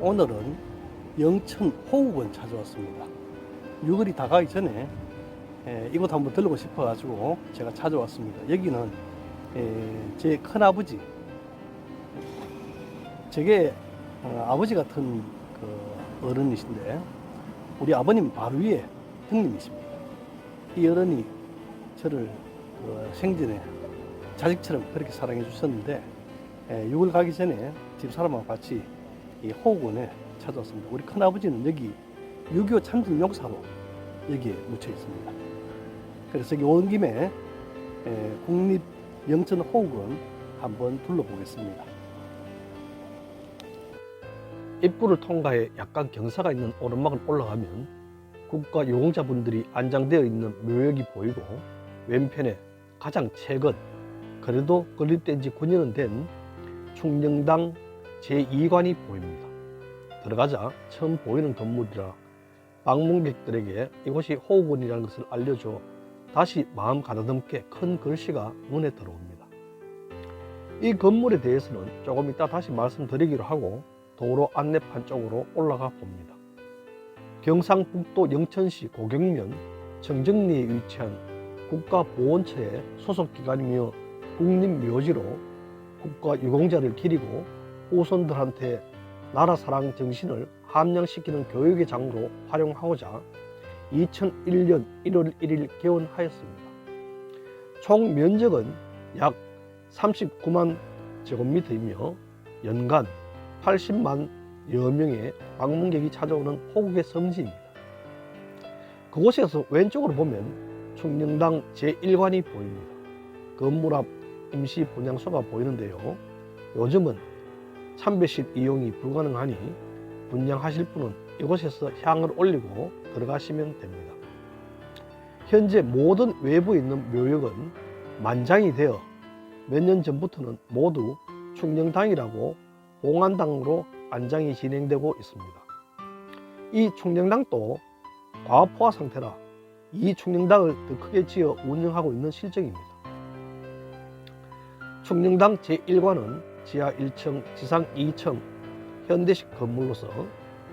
오늘은 영천 호국원 찾아왔습니다. 6월이 다가기 전에 에, 이곳 한번 들르고 싶어가지고 제가 찾아왔습니다. 여기는 에, 제 큰아버지, 제게 어, 아버지 같은 그 어른이신데 우리 아버님 바로 위에 형님이십니다. 이 어른이 저를 그 생전에 자식처럼 그렇게 사랑해 주셨는데 에, 6월 가기 전에 집 사람하고 같이 이 호국원에 찾아왔습니다. 우리 큰아버지는 여기 6.25 참전 용사로 여기에 묻혀 있습니다. 그래서 여기 온 김에 에, 국립 영천 호국원 한번 둘러보겠습니다. 입구를 통과해 약간 경사가 있는 오르막을 올라가면 국가 유공자분들이 안장되어 있는 묘역이 보이고 왼편에 가장 최근 그래도 건립된 지 9년은 된 충령당 제2관이 보입니다. 들어가자 처음 보이는 건물이라 방문객들에게 이곳이 호흡원이라는 것을 알려줘 다시 마음 가다듬게 큰 글씨가 눈에 들어옵니다. 이 건물에 대해서는 조금 이따 다시 말씀드리기로 하고 도로 안내판 쪽으로 올라가 봅니다. 경상북도 영천시 고경면 정정리에 위치한 국가보훈처의 소속기관이며 국립묘지로 국가유공자를 기리고 후손들한테 나라 사랑 정신을 함양시키는 교육의 장으로 활용하고자 2001년 1월 1일 개원하였습니다. 총 면적은 약 39만 제곱미터이며 연간 80만 여 명의 방문객이 찾아오는 호국의 성지입니다. 그곳에서 왼쪽으로 보면 충령당 제1관이 보입니다. 건물 앞 임시 분향소가 보이는데요. 요즘은 참배실 이용이 불가능하니 분양하실 분은 이곳에서 향을 올리고 들어가시면 됩니다. 현재 모든 외부에 있는 묘역은 만장이 되어 몇 년 전부터는 모두 충령당이라고 봉안당으로 안장이 진행되고 있습니다. 이 충령당도 과포화 상태라 이 충령당을 더 크게 지어 운영하고 있는 실정입니다. 충령당 제1관은 지하 1층, 지상 2층 현대식 건물로서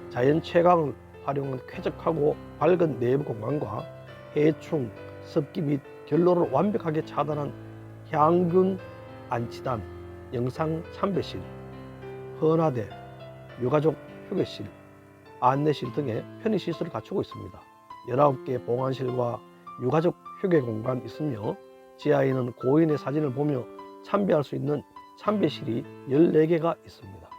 자연 채광을 활용한 쾌적하고 밝은 내부 공간과 해충, 습기 및 결로를 완벽하게 차단한 향균 안치단, 영상 참배실, 헌화대, 유가족 휴게실, 안내실 등의 편의시설을 갖추고 있습니다. 19개 봉안실과 유가족 휴게 공간 있으며 지하에는 고인의 사진을 보며 참배할 수 있는 참배실이 14개가 있습니다.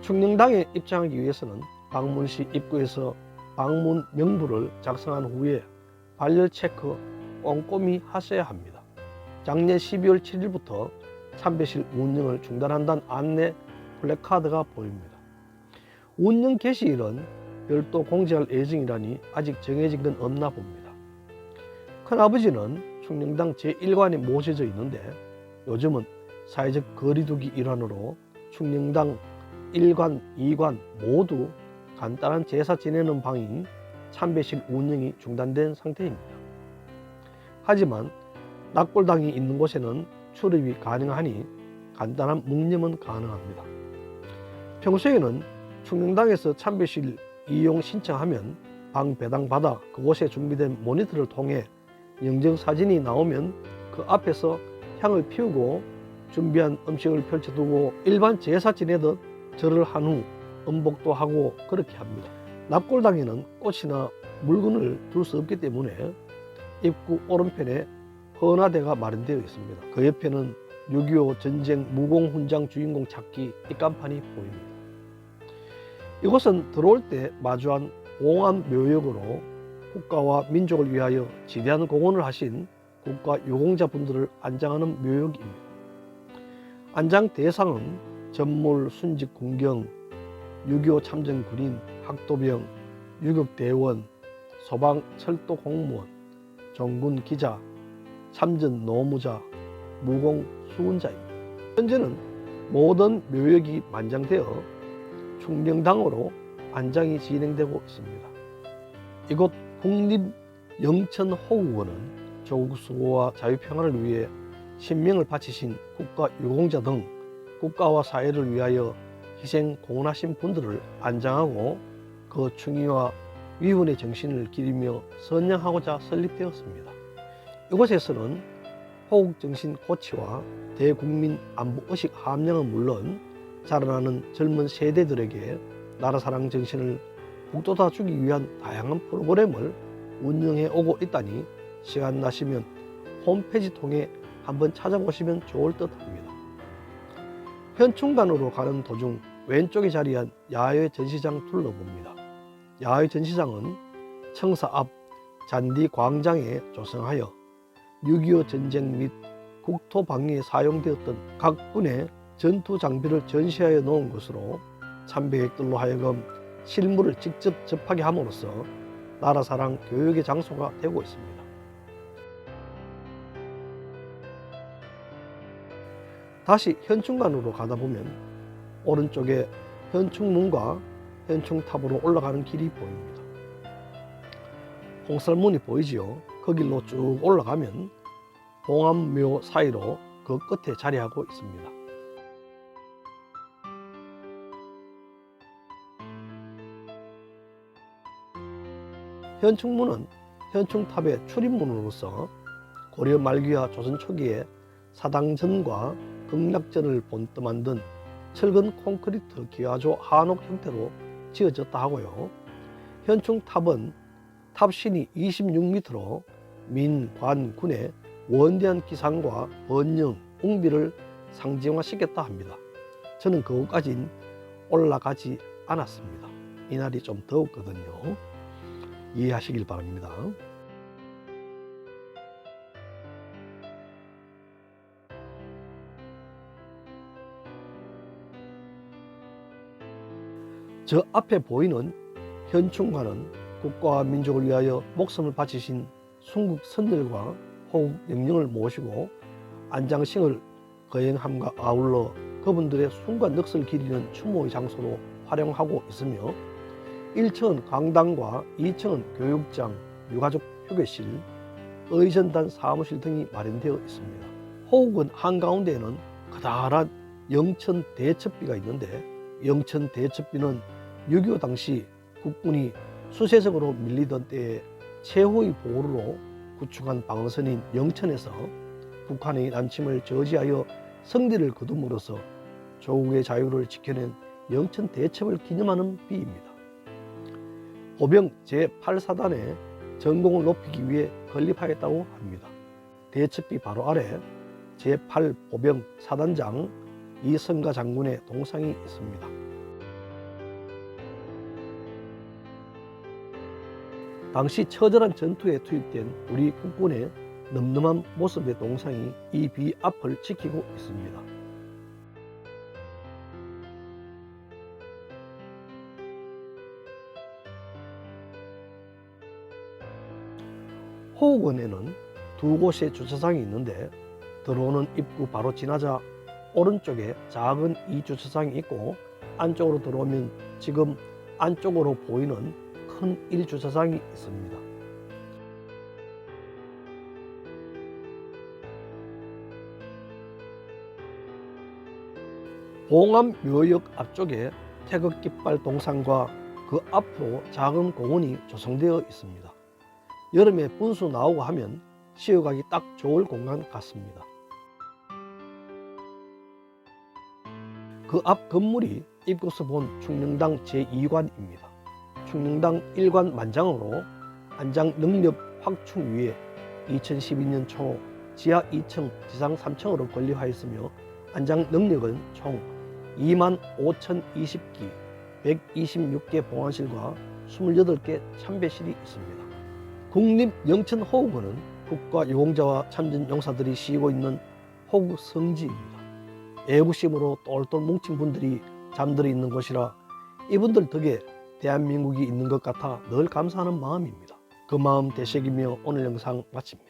충령당에 입장하기 위해서는 방문시 입구에서 방문 명부를 작성한 후에 발열 체크 꼼꼼히 하셔야 합니다. 작년 12월 7일부터 참배실 운영을 중단한다는 안내 플래카드가 보입니다. 운영 개시일은 별도 공지할 예정이라니 아직 정해진 건 없나 봅니다. 큰아버지는 충령당 제1관에 모셔져 있는데 요즘은 사회적 거리두기 일환으로 충령당 1관, 2관 모두 간단한 제사 지내는 방인 참배실 운영이 중단된 상태입니다. 하지만 낙골당이 있는 곳에는 출입이 가능하니 간단한 묵념은 가능합니다. 평소에는 충령당에서 참배실 이용 신청하면 방 배당 받아 그곳에 준비된 모니터를 통해 영정 사진이 나오면 그 앞에서 향을 피우고 준비한 음식을 펼쳐두고 일반 제사 지내듯 절을 한 후 음복도 하고 그렇게 합니다. 납골당에는 꽃이나 물건을 둘 수 없기 때문에 입구 오른편에 헌화대가 마련되어 있습니다. 그 옆에는 6.25 전쟁 무공훈장 주인공 찾기 입간판이 보입니다. 이곳은 들어올 때 마주한 공안 묘역으로 국가와 민족을 위하여 지대한 공헌을 하신 국가 유공자분들을 안장하는 묘역입니다. 안장 대상은 전몰 순직 군경, 6.25 참전 군인, 학도병, 유격 대원, 소방 철도 공무원, 종군 기자, 참전 노무자, 무공 수군자입니다. 현재는 모든 묘역이 만장되어 충령당으로 안장이 진행되고 있습니다. 이곳 국립 영천 호국원은 조국 수고와 자유평화를 위해 신명을 바치신 국가 유공자 등 국가와 사회를 위하여 희생 공헌하신 분들을 안장하고 그 충의와 위훈의 정신을 기리며 선양하고자 설립되었습니다. 이곳에서는 호국정신 고치와 대국민 안보 의식 함량은 물론 자라나는 젊은 세대들에게 나라사랑 정신을 북돋아 주기 위한 다양한 프로그램을 운영해 오고 있다니 시간 나시면 홈페이지 통해 한번 찾아보시면 좋을 듯 합니다. 현충관으로 가는 도중 왼쪽에 자리한 야외 전시장 둘러봅니다. 야외 전시장은 청사 앞 잔디 광장에 조성하여 6.25 전쟁 및 국토 방위에 사용되었던 각 군의 전투 장비를 전시하여 놓은 것으로 참배객들로 하여금 실물을 직접 접하게 함으로써 나라 사랑 교육의 장소가 되고 있습니다. 다시 현충관으로 가다 보면 오른쪽에 현충문과 현충탑으로 올라가는 길이 보입니다. 홍설문이 보이지요. 그 길로 쭉 올라가면 봉암묘 사이로 그 끝에 자리하고 있습니다. 현충문은 현충탑의 출입문으로서 고려 말기와 조선 초기에 사당전과 극락전을 본떠 만든 철근 콘크리트 기와조 한옥 형태로 지어졌다 하고요. 현충 탑은 탑신이 26m로 민, 관, 군의 원대한 기상과 번영, 웅비를 상징화시켰다 합니다. 저는 그곳까진 올라가지 않았습니다. 이날이 좀 더웠거든요. 이해하시길 바랍니다. 저 앞에 보이는 현충관은 국가와 민족을 위하여 목숨을 바치신 순국 선들과 호국 영령을 모시고 안장식을 거행함과 아울러 그분들의 순과 넋을 기리는 추모의 장소로 활용하고 있으며 1층은 강당과 2층은 교육장, 유가족 휴게실, 의전단 사무실 등이 마련되어 있습니다. 호국은 한가운데에는 커다란 영천 대첩비가 있는데 영천 대첩비는 6.25 당시 국군이 수세적으로 밀리던 때에 최후의 보루로 구축한 방어선인 영천에서 북한의 남침을 저지하여 성리를 거둠으로써 조국의 자유를 지켜낸 영천 대첩을 기념하는 비입니다. 보병 제8사단의 전공을 높이기 위해 건립하였다고 합니다. 대첩비 바로 아래 제8 보병 사단장 이성가 장군의 동상이 있습니다. 당시 처절한 전투에 투입된 우리 국군의 늠름한 모습의 동상이 이 비 앞을 지키고 있습니다. 호국원에는 두 곳의 주차장이 있는데 들어오는 입구 바로 지나자 오른쪽에 작은 이 주차장이 있고 안쪽으로 들어오면 지금 안쪽으로 보이는 큰 1주차장이 있습니다. 봉암 묘역 앞쪽에 태극 깃발 동상과 그 앞으로 작은 공원이 조성되어 있습니다. 여름에 분수 나오고 하면 쉬어가기 딱 좋을 공간 같습니다. 그 앞 건물이 입구에서 본 충릉당 제2관입니다. 충릉당 1관 만장으로 안장 능력 확충 위에 2012년 초 지하 2층, 지상 3층으로 건립하였으며 안장 능력은 총 2만 5,020기, 126개 봉안실과 28개 참배실이 있습니다. 국립 영천 호국원은 국가 유공자와 참전 용사들이 쉬고 있는 호국 성지입니다. 애국심으로 똘똘 뭉친 분들이 잠들어 있는 곳이라 이분들 덕에 대한민국이 있는 것 같아 늘 감사하는 마음입니다. 그 마음 되새기며 오늘 영상 마칩니다.